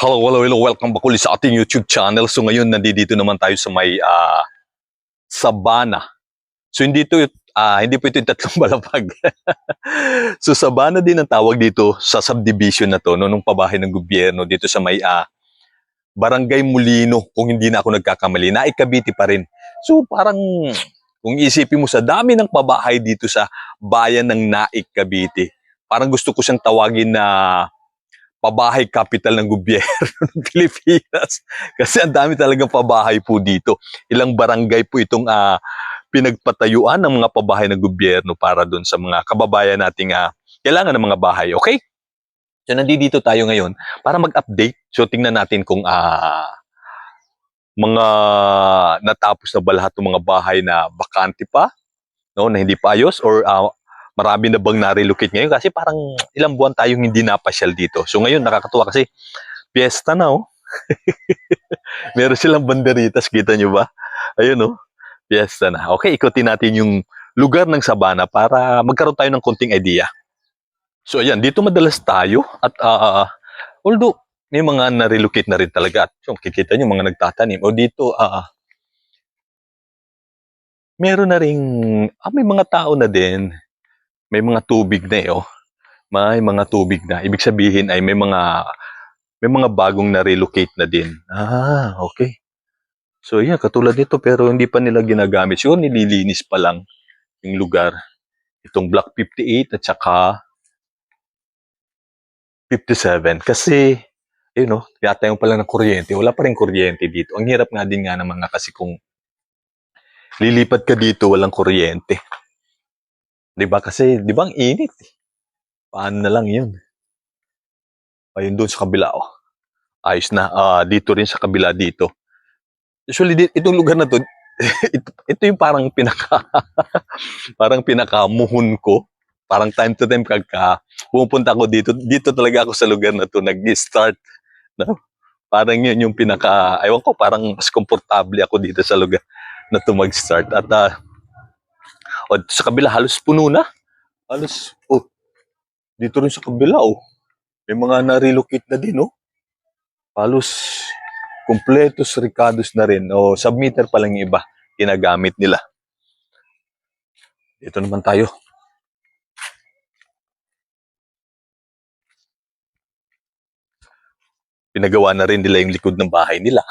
Hello, hello, hello. Welcome back ulit sa ating YouTube channel. So ngayon, nandito naman tayo sa may ah, Sabana. So hindi to, ah, hindi po ito yung tatlong balapag. so Sabana din ang tawag dito sa subdivision na to, no, nung pabahay ng gobyerno dito sa may ah, Barangay Mulino, kung hindi na ako nagkakamali, na Cavite pa rin. So parang, kung isipin mo sa dami ng pabahay dito sa bayan ng Naik, Cavite, parang gusto ko siyang tawagin na pabahay capital ng gobyerno ng Pilipinas. Kasi ang dami talagang pabahay po dito. Ilang barangay po itong ah, pinagpatayuan ng mga pabahay ng gobyerno para doon sa mga kababayan nating ah, kailangan ng mga bahay. Okay? So nandito tayo ngayon para mag-update. So tingnan natin kung ah, mga natapos na ba lahat ng mga bahay na bakante pa, no, na hindi pa ayos or ah, marami na bang na-relocate ngayon kasi parang ilang buwan tayong hindi napasyal dito. So ngayon nakakatuwa kasi piyesta na oh. Meron silang banderitas, kita nyo ba? Ayun oh, piyesta na. Okay, ikutin natin yung lugar ng Sabana para magkaroon tayo ng konting idea. So ayan, dito madalas tayo at ah, although may mga na-relocate na rin talaga at yung kikita nyo mga nagtatanim o dito ah meron na ring ah, may mga tao na din may mga tubig na eh, oh. May mga tubig na. Ibig sabihin ay may mga may mga bagong na-relocate na din. Ah, okay. So, yeah, katulad nito pero hindi pa nila ginagamit. Siguro nililinis pa lang yung lugar. Itong Block 58 at saka 57. Kasi, you know, yata yung pala ng kuryente. Wala pa rin kuryente dito. Ang hirap nga din nga naman nga kasi kung lilipat ka dito, walang kuryente. 'Di ba? Kasi 'di ba ang init? eh. Paano na lang 'yun? Ayun doon sa kabila oh. Ayos na. Ah, dito rin sa kabila dito. Usually di- itong lugar na to, ito, ito yung parang pinaka parang pinakamuhon ko. Parang time to time pagka pumupunta ako dito, dito talaga ako sa lugar na to nag-start. No? Parang yun yung pinaka, aywan ko, parang mas komportable ako dito sa lugar na to mag-start. At ah, o, sa kabila, halos puno na. Halos, oh, dito rin sa kabila, oh. May mga na-relocate na din, oh. Halos, kompletos ricados na rin. O, submitter pa lang yung iba, ginagamit nila. Dito naman tayo. Pinagawa na rin nila yung likod ng bahay nila.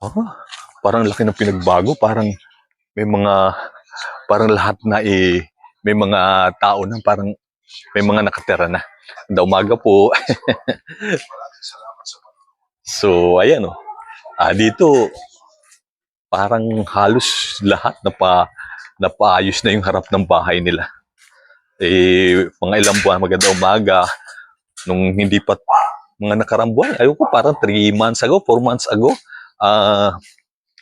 Ah, parang laki ng pinagbago. Parang may mga, parang lahat na eh, may mga tao na parang may mga nakatira na. Ganda umaga po. so, ayan oh. Ah, dito, parang halos lahat na pa, napaayos na yung harap ng bahay nila. Eh, mga ilang buwan, maganda umaga, nung hindi pa, mga nakarang buwan, ayaw ko, parang 3 months ago, 4 months ago, ah,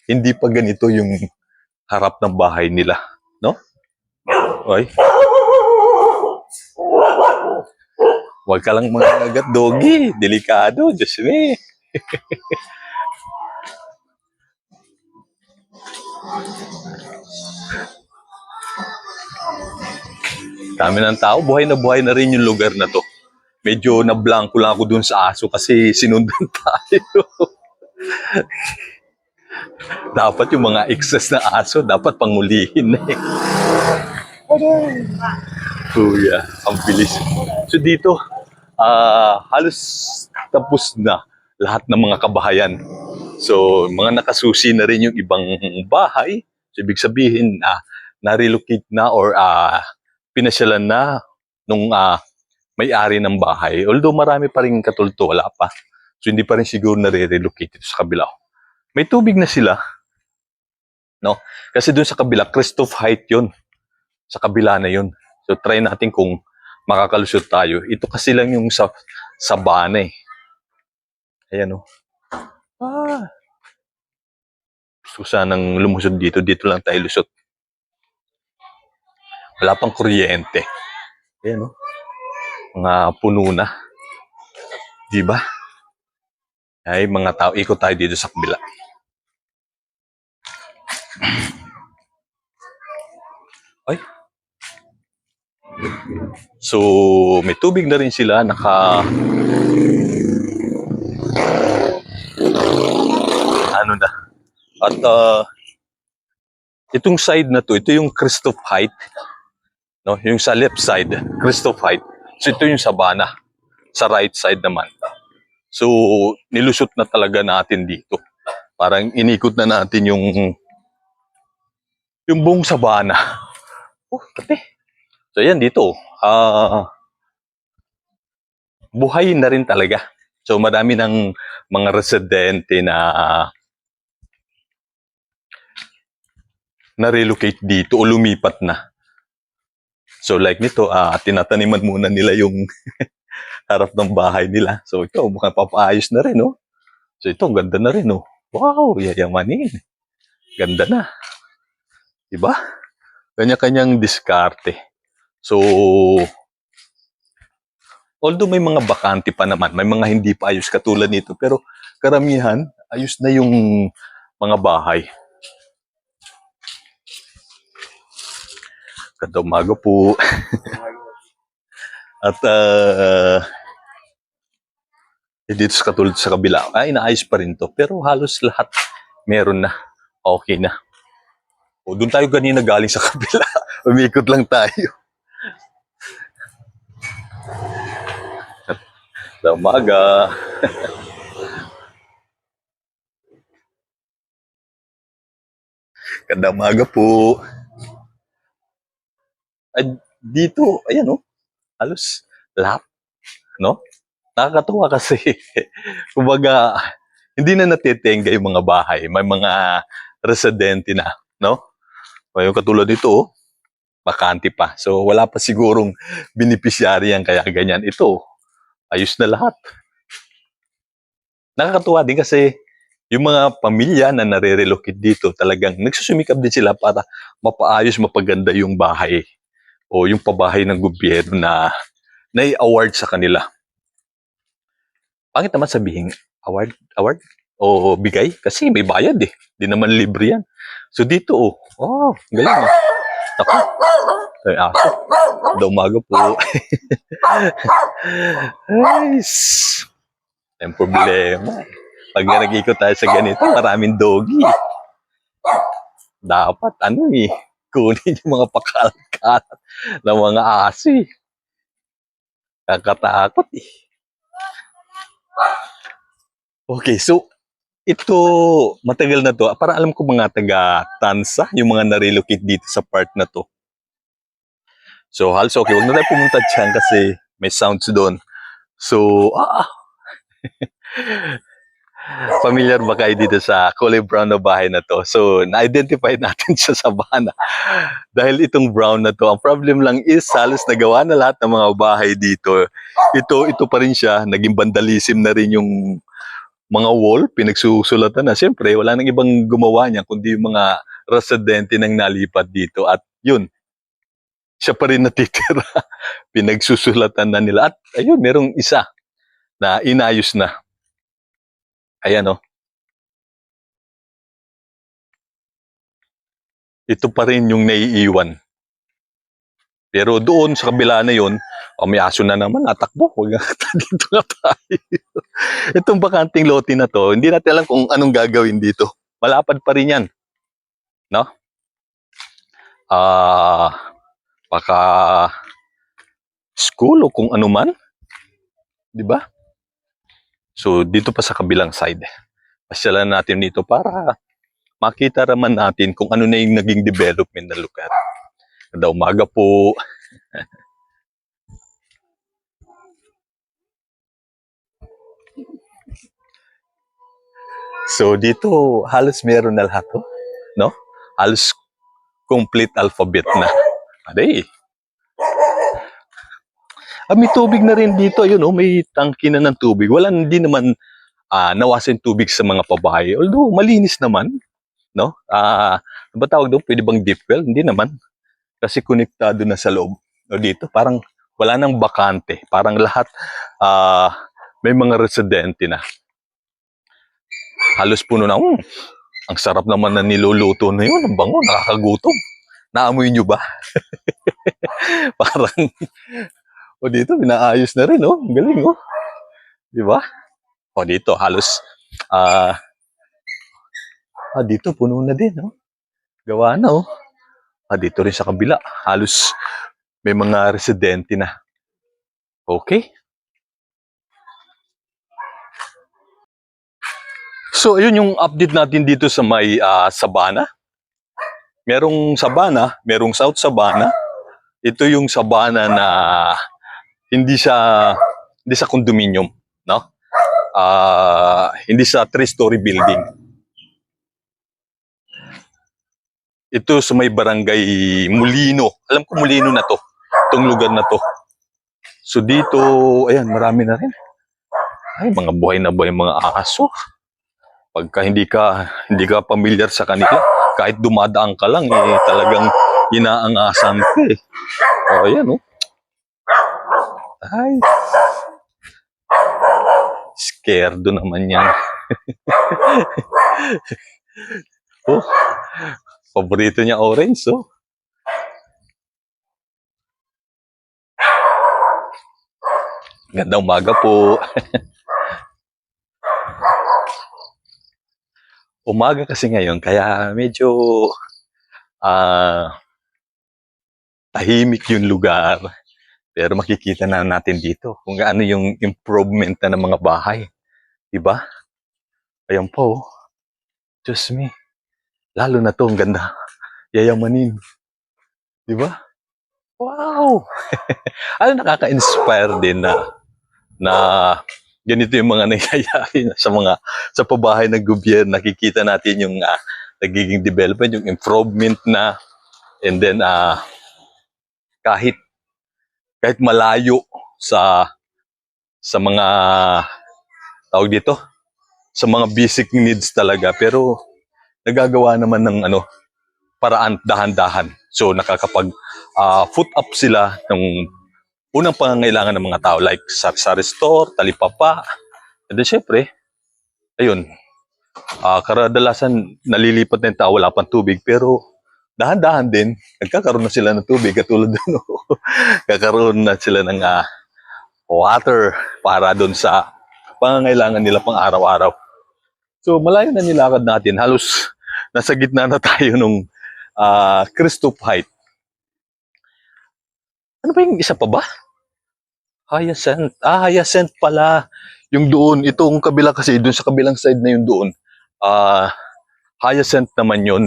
hindi pa ganito yung harap ng bahay nila, no? Oy. Huwag ka lang mga agat doggy, delikado, Diyos me. Dami ng tao, buhay na buhay na rin yung lugar na to. Medyo na-blanco lang ako dun sa aso kasi sinundan tayo. dapat yung mga excess na aso, dapat pangulihin na eh. Kuya, ang bilis. So dito, ah halos tapos na lahat ng mga kabahayan. So, mga nakasusi na rin yung ibang bahay. So, ibig sabihin, na na-relocate na or ah pinasyalan na nung ah, may-ari ng bahay. Although marami pa rin katulto, wala pa. So, hindi pa rin siguro na-relocate ito sa kabila. May tubig na sila. No? Kasi doon sa kabila, Christoph Height yun. Sa kabila na yun. So, try natin kung makakalusot tayo. Ito kasi lang yung sa sabana eh. Ayan o. Ah. Gusto sanang lumusod dito. Dito lang tayo lusot. Wala pang kuryente. Ayan o. Mga puno na. Di ba? Ay, mga tao, ikot tayo dito sa kabila. Ay. So, may tubig na rin sila, naka... Ano na. At ah, itong side na to, ito yung Christoph Height. No, yung sa left side, Christoph Height. So, ito yung Sabana. Sa right side naman. So, nilusot na talaga natin dito. Parang inikot na natin yung yung buong sabana. Oh, kape. So, yan dito. Ah, buhay na rin talaga. So, marami ng mga residente na na-relocate dito o lumipat na. So, like nito, ah, tinataniman muna nila yung harap ng bahay nila. So, ito, mukhang papaayos na rin, no? So, ito, ganda na rin, no? Wow, yayamanin. Ganda na. Diba? Kanya-kanyang diskarte. So, although may mga bakante pa naman, may mga hindi pa ayos katulad nito, pero karamihan, ayos na yung mga bahay. Ganda umaga po. At uh, dito sa katulad sa kabila, ay inaayos pa rin to. Pero halos lahat meron na. Okay na. O, doon tayo kanina galing sa kabila. Umikot lang tayo. Ganda umaga po. Ay, dito, ayan oh. Halos lahat. No? Nakakatuwa kasi. Kumbaga, hindi na natitenga yung mga bahay. May mga residente na. No? Yung katulad nito, oh, bakante pa. So, wala pa sigurong beneficiary yan kaya ganyan. Ito, ayos na lahat. Nakakatuwa din kasi yung mga pamilya na nare-relocate dito, talagang nagsusumikap din sila para mapaayos, mapaganda yung bahay o yung pabahay ng gobyerno na nai-award sa kanila. Pangit naman sabihin, award, award o bigay kasi may bayad eh. Di naman libre yan. So dito, oh, oh galing ah. Ako, ay aso. Da umaga po. Guys, ang problema. Pag nag-ikot tayo sa ganito, maraming doggy. Dapat, ano eh, kunin yung mga pakalat-kalat ng mga aso eh. Kakatakot eh. Okay, so ito matagal na to. Para alam ko mga taga Tansa, yung mga na-relocate dito sa part na to. So, halos okay. Huwag na tayo pumunta dyan kasi may sounds doon. So, ah, familiar ba kayo dito sa kulay brown na bahay na to? So, na-identify natin sa Sabana. Dahil itong brown na to, ang problem lang is halos nagawa na lahat ng mga bahay dito. Ito, ito pa rin siya. Naging vandalism na rin yung mga wall, pinagsusulatan na. Siyempre, wala nang ibang gumawa niya kundi yung mga residente nang nalipat dito. At yun, siya pa rin natitira. Pinagsusulatan na nila. At ayun, merong isa na inayos na. Ayan o. Ito pa rin yung naiiwan. Pero doon sa kabila na yun, oh, may aso na naman, natakbo. Huwag dito nga tayo. Itong bakanting lote na to, hindi natin alam kung anong gagawin dito. Malapad pa rin yan. No? Ah, baka school o kung ano man. Di ba? So, dito pa sa kabilang side. Pasyalan natin dito para makita naman natin kung ano na yung naging development ng lugar. Ganda umaga po. so, dito halos meron na lahat, oh. no? Halos complete alphabet na. Aday. Ah, may tubig na rin dito. Ayun, oh, may tangki na ng tubig. Wala, hindi naman ah, nawasan tubig sa mga pabahay. Although, malinis naman. No? Ah, ano ba tawag doon? Pwede bang deep well? Hindi naman. Kasi konektado na sa loob. O dito, parang wala nang bakante. Parang lahat ah, may mga residente na. Halos puno na, "Hmm, ang sarap naman na niluluto na yun. Ang bango, nakakagutom. Naamoy nyo ba? Parang, o dito, pinaayos na rin, oh. Ang galing, oh. Di ba? O dito, halos, ah, ah, dito, puno na din, oh. Gawa na, oh. Ah, dito rin sa kabila, halos may mga residente na. Okay. So, ayun yung update natin dito sa may ah, Sabana. Merong Sabana, merong South Sabana. Ito yung Sabana na hindi siya hindi sa condominium, no? Ah, hindi sa three-story building. Ito sa may barangay Mulino. Alam ko Mulino na to. Itong lugar na to. So dito, ayan, marami na rin. Ay, mga buhay na buhay mga aso. Pagka hindi ka hindi ka familiar sa kanila, kahit dumadaan ka lang, eh, talagang inaangasan ka eh. O, ayan, oh. Ay. Scared naman yan. oh, paborito niya orange, oh. Gandang umaga po. umaga kasi ngayon, kaya medyo ah tahimik yung lugar. Pero makikita na natin dito kung ano yung improvement na ng mga bahay. Diba? Ayan po. oh. Diyos me. Lalo na to, ang ganda. Yayamanin. Diba? Wow! ano nakaka-inspire din na na ganito yung mga nangyayari na sa mga sa pabahay ng gobyerno nakikita natin yung ah, nagiging development yung improvement na and then ah kahit kahit malayo sa sa mga tawag dito sa mga basic needs talaga. Pero nagagawa naman ng ano paraan dahan-dahan. So nakakapag ah, foot up sila ng unang pangangailangan ng mga tao. Like sa, sa restore, talipapa. And then syempre, ayun, ah karadalasan nalilipat na yung tao, wala pang tubig, pero dahan-dahan din, nagkakaroon na sila ng tubig, katulad doon, kakaroon na sila ng ah, water para doon sa pangangailangan nila pang araw-araw. So malayo na nilakad natin, halos nasa gitna na tayo nung ah, Christoph Height. Ano ba yung isa pa ba? Hyacinth. Ah, Hyacinth pala. Yung doon, itong kabila kasi, doon sa kabilang side na yung doon, ah, Hyacinth naman yun.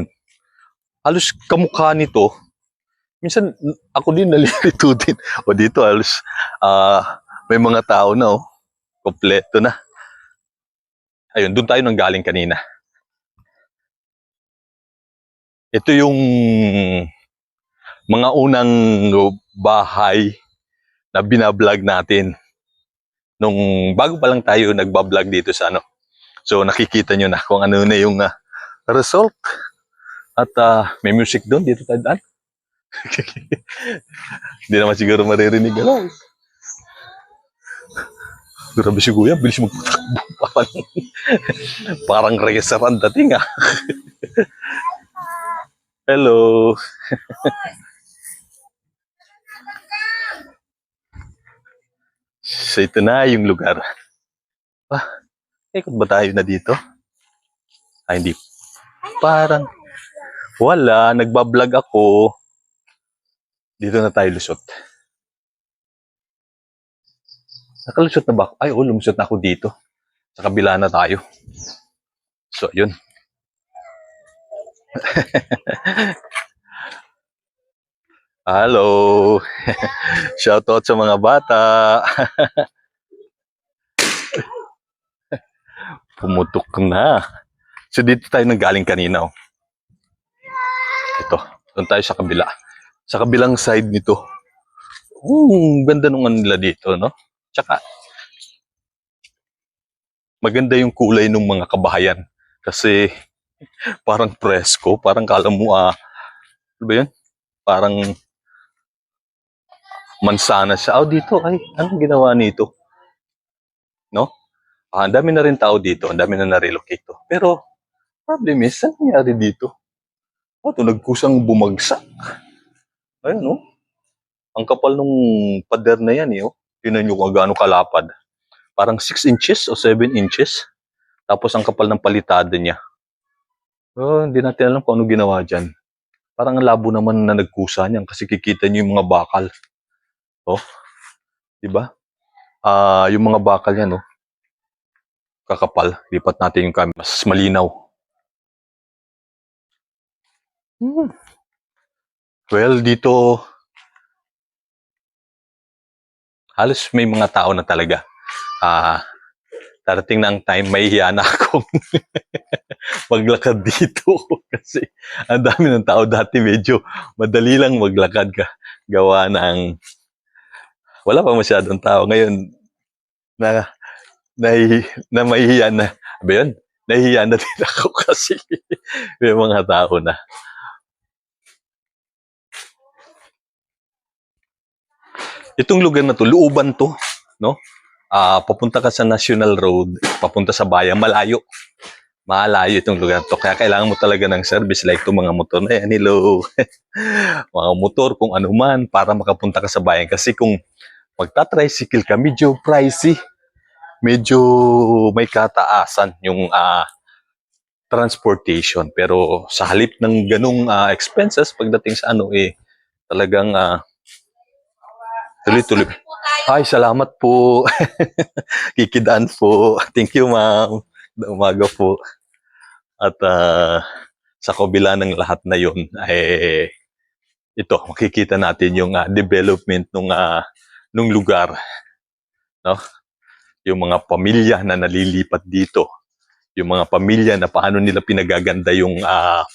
Halos kamukha nito. Minsan, ako din nalilito din. O dito, halos, ah, may mga tao na, oh. Kompleto na. Ayun, doon tayo nang galing kanina. Ito yung mga unang bahay na binablog natin nung bago pa lang tayo nagbablog dito sa ano. So nakikita nyo na kung ano na yung ah, result. At ah, may music doon dito tayo daan. Hindi naman siguro maririnig. Ano? Grabe si Kuya, bilis magpatakbo. Parang, parang ang dating ah. Hello. So ito na yung lugar. Ah, ikot ba tayo na dito? Ah, hindi. Parang, wala, nagbablog ako. Dito na tayo lusot. Nakalusot na ba ako? Ay, oh, lumusot na ako dito. Sa kabila na tayo. So, yun. Hello. Shoutout sa mga bata. Pumutok na. So dito tayo nanggaling kanina. Oh. Ito. Doon tayo sa kabila. Sa kabilang side nito. Hmm, ganda nung ano nila dito, no? Tsaka, maganda yung kulay ng mga kabahayan. Kasi, parang presko. Parang kala mo, ah, ano ba yun? Parang mansana siya. Oh, dito, ay, anong ginawa nito? No? Ah, ang dami na rin tao dito, ang dami na na-relocate to. Pero, problem is, ano nangyari dito? Oh, ito nagkusang bumagsak. Ayun, no? Ang kapal nung pader na yan, eh, oh. Tingnan nyo kung gaano kalapad. Parang 6 inches o 7 inches. Tapos ang kapal ng palitada niya. Oh, hindi natin alam kung ano ginawa dyan. Parang ang labo naman na nagkusa niyan kasi kikita niyo yung mga bakal. Oh. 'Di ba? Ah, yung mga bakal yan, oh. Kakapal. Lipat natin yung camera. Mas malinaw. Hmm. Well, dito halos may mga tao na talaga. Ah, darating na ang time, may na akong maglakad dito kasi ang dami ng tao dati medyo madali lang maglakad ka gawa ng wala pa masyadong tao ngayon na nahi, na mahihiya na ba yun? Nahihiya na din ako kasi may mga tao na. Itong lugar na to, looban to, no? Ah, papunta ka sa National Road, papunta sa bayan, malayo. Malayo itong lugar to. Kaya kailangan mo talaga ng service like itong mga motor na yan. Hello. mga motor, kung ano man, para makapunta ka sa bayan. Kasi kung magta-tricycle ka, medyo pricey. Medyo may kataasan yung ah, transportation. Pero sa halip ng ganong ah, expenses, pagdating sa ano, eh, talagang ah, tuloy-tuloy. Ay, salamat po. Kikidaan po. Thank you, ma'am. Umaga po. At ah, sa kabila ng lahat na yun, eh, ito, makikita natin yung ah, development ng nung lugar. No? Yung mga pamilya na nalilipat dito. Yung mga pamilya na paano nila pinagaganda yung ah,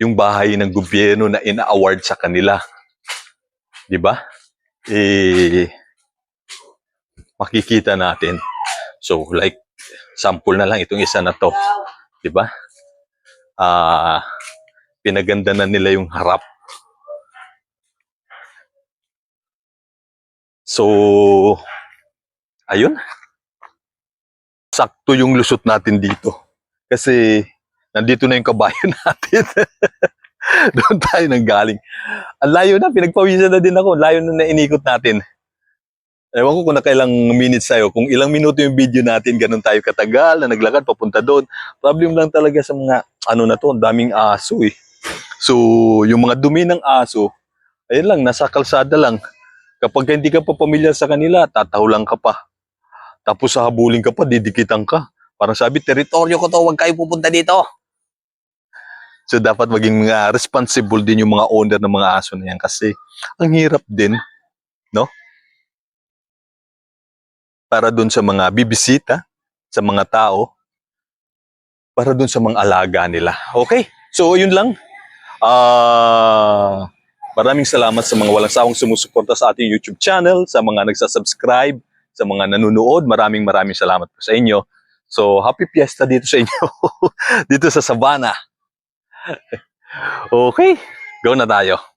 yung bahay ng gobyerno na ina-award sa kanila. 'Di ba? eh, makikita natin. So, like, sample na lang itong isa na to. Di ba? Ah, pinaganda na nila yung harap. So, ayun. Sakto yung lusot natin dito. Kasi, nandito na yung kabayo natin. Doon tayo nang galing. Ang layo na, pinagpawisan na din ako. Layo na na inikot natin. Ewan ko kung nakailang minutes tayo. Kung ilang minuto yung video natin, ganun tayo katagal na naglakad papunta doon. Problem lang talaga sa mga, ano na to, daming aso eh. So, yung mga dumi ng aso, ayun lang, nasa kalsada lang. Kapag hindi ka pa pamilyar sa kanila, tatahulan ka pa. Tapos hahabulin ka pa, didikitan ka. Parang sabi, teritoryo ko to, huwag kayo pupunta dito. So dapat maging mga responsible din yung mga owner ng mga aso na yan kasi ang hirap din, no? Para dun sa mga bibisita, sa mga tao, para dun sa mga alaga nila. Okay? So yun lang. Ah, maraming salamat sa mga walang sawang sumusuporta sa ating YouTube channel, sa mga nagsasubscribe, sa mga nanonood. Maraming maraming salamat po sa inyo. So, happy fiesta dito sa inyo. dito sa Sabana. Okay, go na tayo.